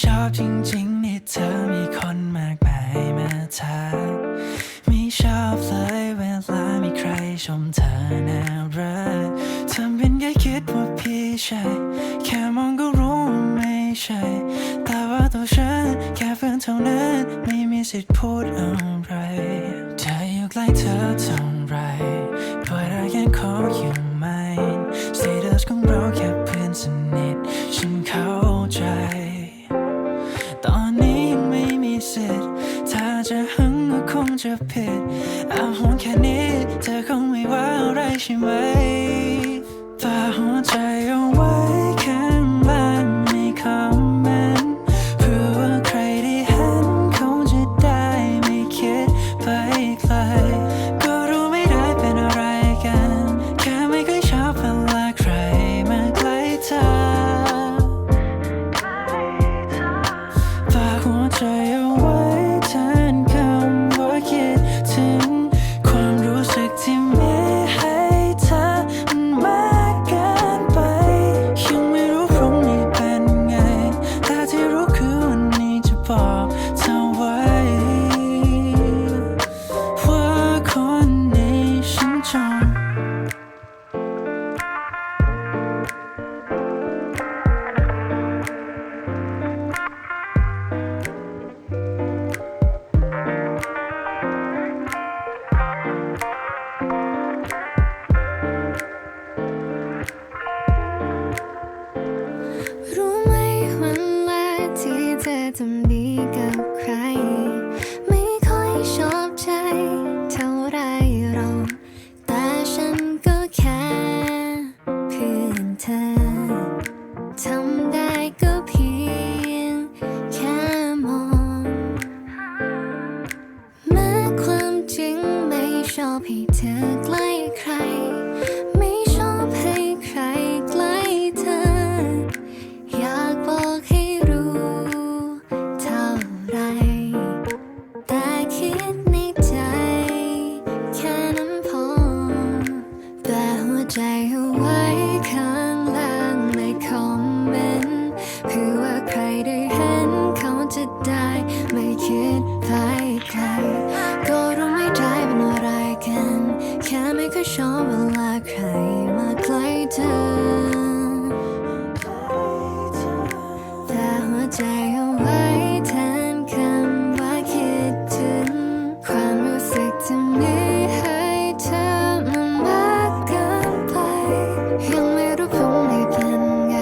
ชอบจริงๆนี่เธอมีคนมากมายมาทักไม่ชอบเลยเวลามีใครชมเธอน่ารักทำเป็นแค่คิดว่าพี่ใช่แค่มองก็รู้ว่าไม่ใช่ แต่ว่าตัวฉันแค่เพื่อนเท่านั้นไม่มีสิทธิ์พูดอะไรเธออยู่ใกล้เธอเท่า คงจะผิดอาหวงแค่นี้เธอคงไม่ว่าอะไรใช่ไหมฝาหัวใจ อบให้เธอใกล้ใคร ชอบเวลาใครมาใกล้เธอ แต่หัวใจเอาไว้แทนคำว่าคิดถึง ความรู้สึกที่มีให้เธอมันมากเกินไป ยังไม่รู้ผมได้เป็นไง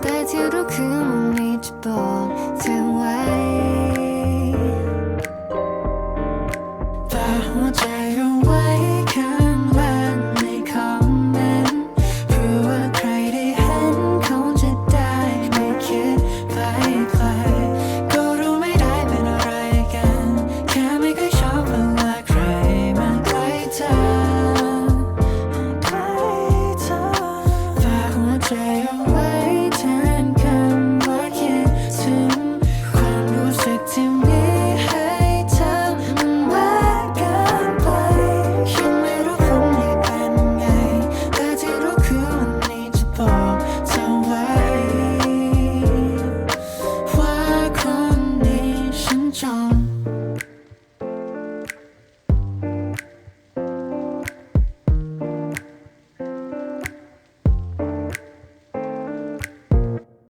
แต่ที่รู้คือมันมีจะบอกเธอไว้ แต่หัวใจเอาไว้